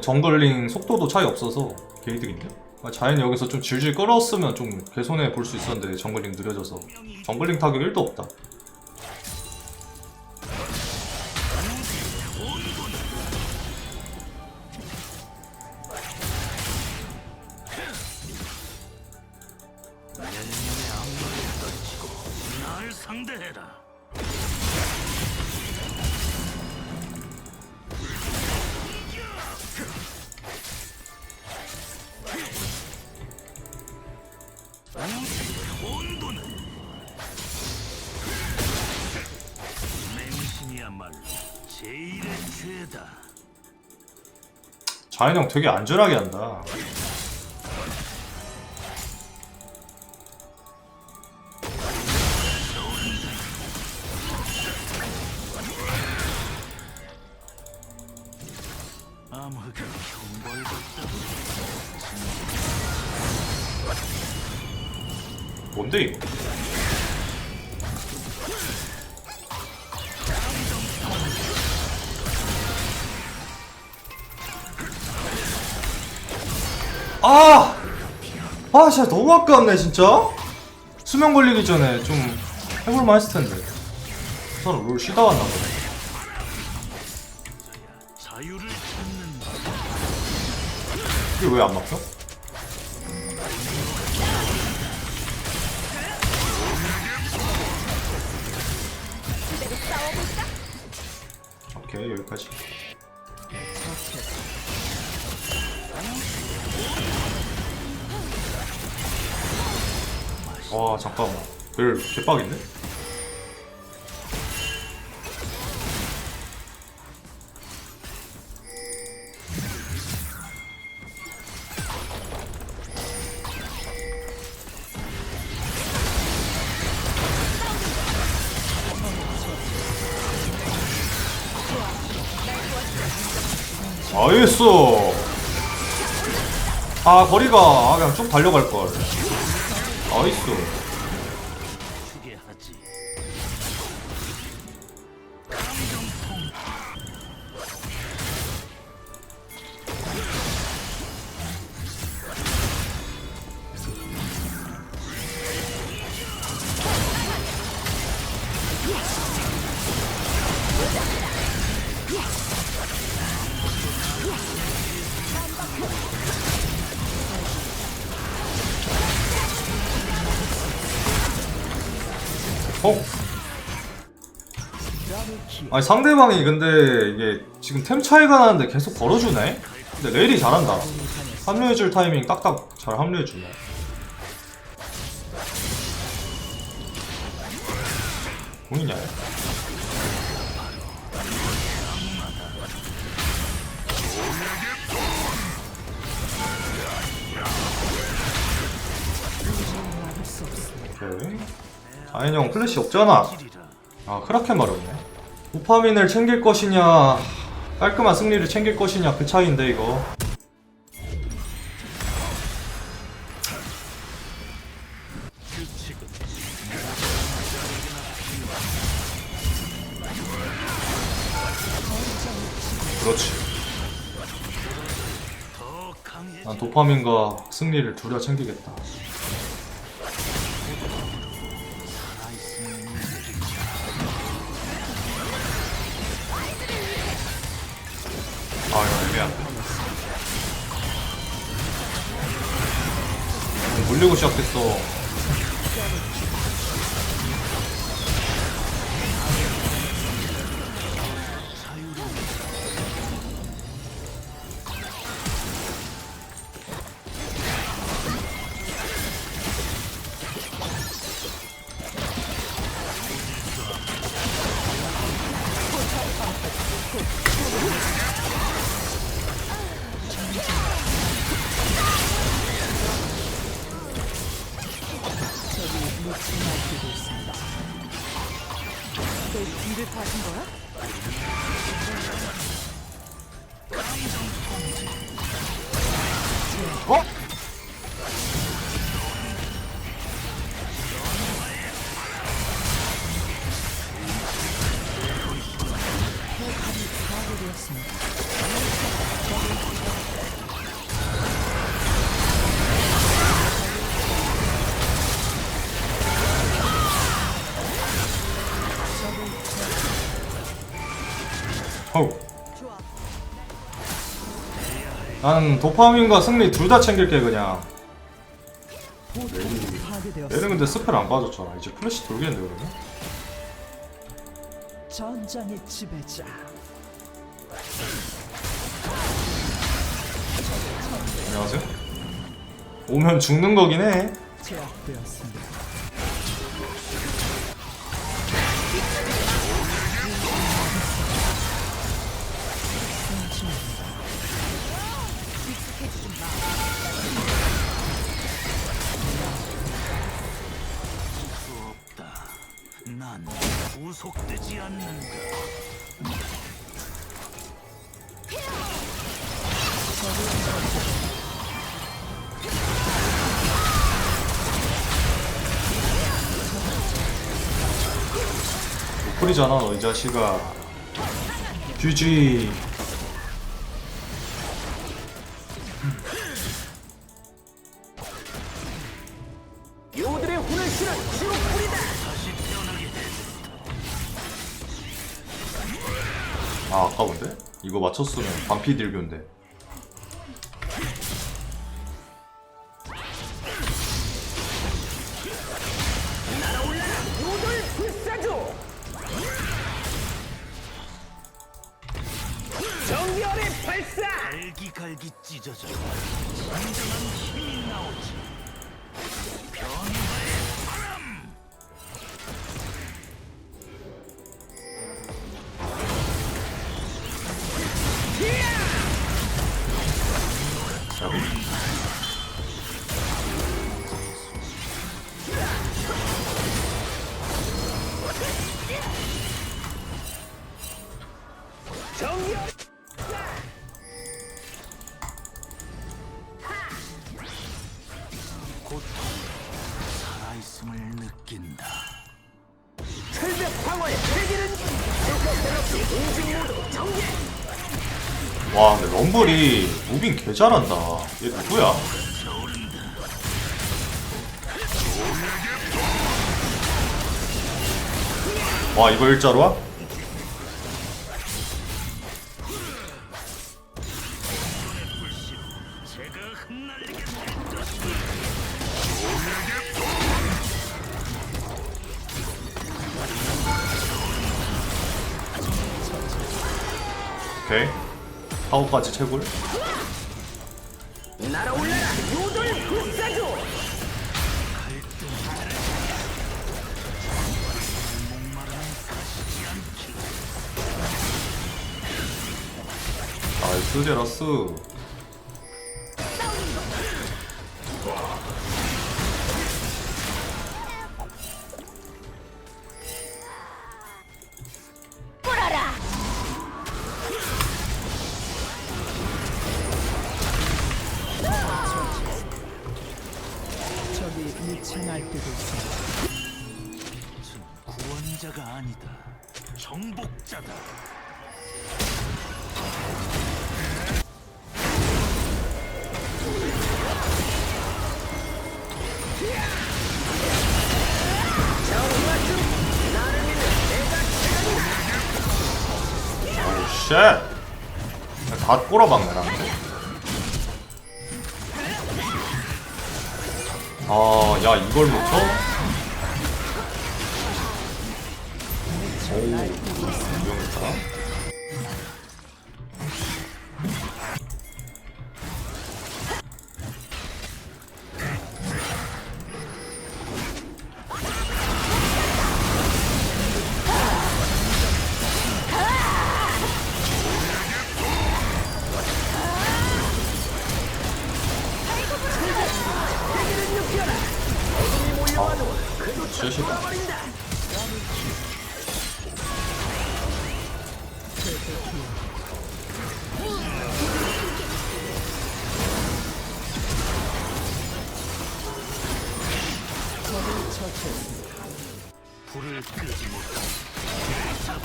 정글링 속도도 차이 없어서 개이득인데? 아, 자연이 여기서 좀 질질 끌었으면 좀 개손해 볼 수 있었는데 정글링 느려져서 정글링 타격 1도 없다 자연이 형 되게 안전하게 한다. 뭔데 이거? 아! 아 진짜 너무 아깝네 진짜? 수명 걸리기 전에 좀 해볼만 했을 텐데 그 사람 롤 쉬다 왔나 보네 이게 왜 안 막혀? 오케이 여기까지 와 잠깐만. 별 개빡인데? 나이스! 아 거리가 아, 그냥 쭉 달려갈걸 나이스 아니 상대방이 근데 이게 지금 템 차이가 나는데 계속 걸어주네? 근데 레일이 잘한다 합류해줄 타이밍 딱딱 잘 합류해주네 공이냐 얘? 오케이 아인이 형 플래시 없잖아. 아 크라켄 마렵네 도파민을 챙길 것이냐 깔끔한 승리를 챙길 것이냐 그 차이인데 이거 그렇지. 난 도파민과 승리를 둘 다 챙기겠다 애매한데 물리고 시작했어 없습니다. 어우. 난 도파민과 승리 둘 다 챙길게 그냥 얘는 근데 스펠 안 빠졌잖아 이제 플래시 돌겠는데 그러면? 전장의 지배자 안녕하세요 오면 죽는 거긴 해. 난 구속되지 않는다. 노플이잖아 너 이 자식아 GG 돼. 아 아까운데? 이거 맞췄으면 반피 딜교인데 와 근데 럼블이 무빙 개 잘한다 얘 누구야? 와 이거 일자로 와? 오케이. 타워까지 채굴. 나이스 제라스 쉣! 다 꼬라박네 나한테 아 야 이걸 놓쳐? 오우 위험했다 셋이다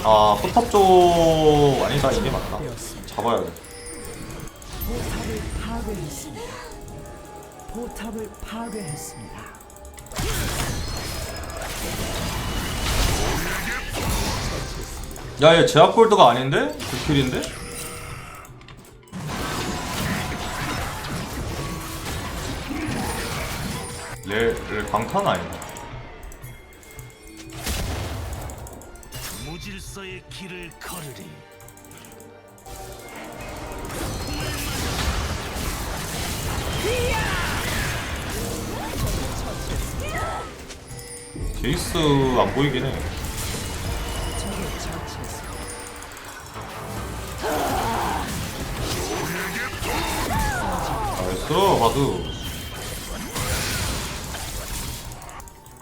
아, 포탑 쪽 아니다 이게 맞다. 잡아야 돼. 포탑을 파괴했습니다. 포탑을 파괴했습니다. 야, 얘 제압골드가 아닌데? 그킬인데 레, 레 방탄 아니야? 무질서의 길을 걸으리. 제이스 안 보이긴 해. 나이스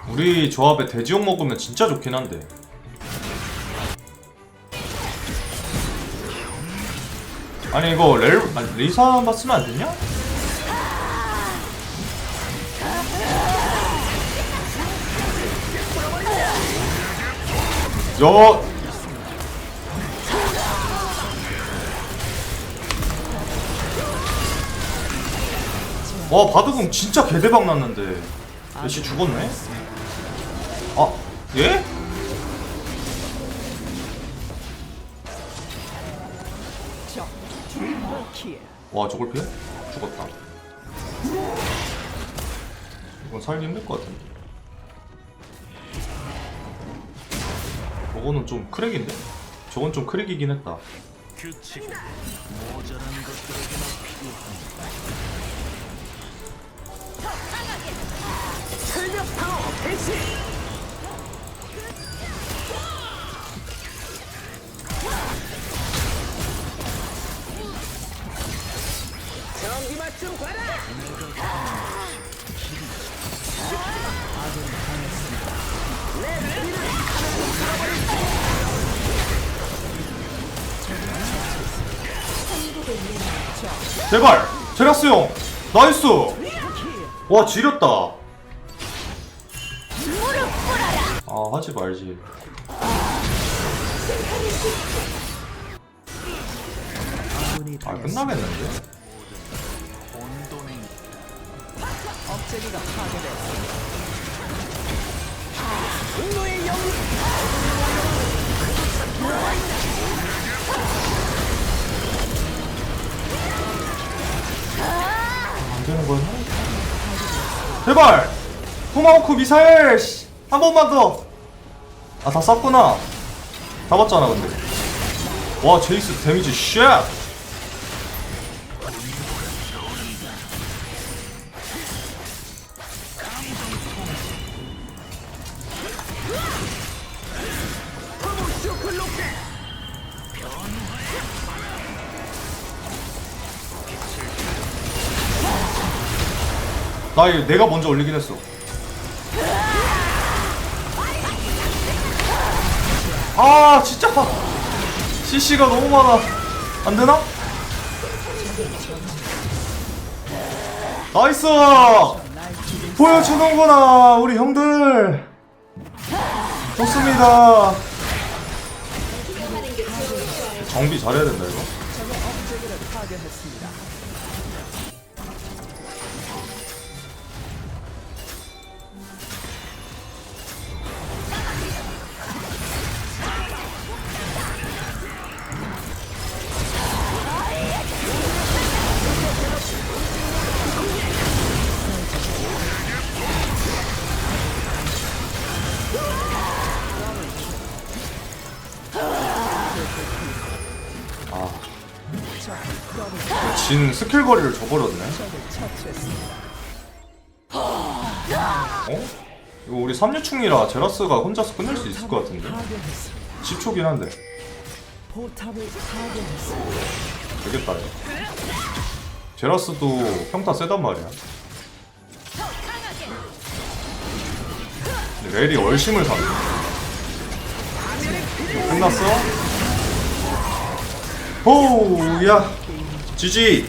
우리 조합에 돼지용 먹으면 진짜 좋긴 한데 아니 이거 렐 리사 봤으면 안 됐냐? 여 와 바드궁 진짜 개대박 났는데 애쉬 죽었네? 아 예? 와 저걸 피해? 죽었다 이건 살기 힘들 것 같은데 저거는 좀 크랙인데? 저건 좀 크랙이긴 했다 규칙은 모자란 제발! 제라스 형! 나이스! 와 지렸다 아 하지 말지 아군이 아 당했습니다. 끝나겠는데? 되는 거야? 제발! 토마호크 미사일! 씨, 한 번만 더! 아, 다 쐈구나. 잡았잖아, 근데. 와, 제이스 데미지 쉣! 나 이거 내가 먼저 올리긴 했어. 아 진짜 CC가 너무 많아. 안 되나? 나이스! 보여주는구나 우리 형들. 좋습니다. 정비 잘해야 된다 이거. 진 스킬 거리를 줘버렸네. 어? 이거 우리 3류충이라 제라스가 혼자서 끝낼 수 있을 것 같은데? 파괴했습니다. 10초긴 한데. 되겠다 이거 제라스도 평타 세단 말이야 렐이 얼심을 이거 끝났어? 오야. GG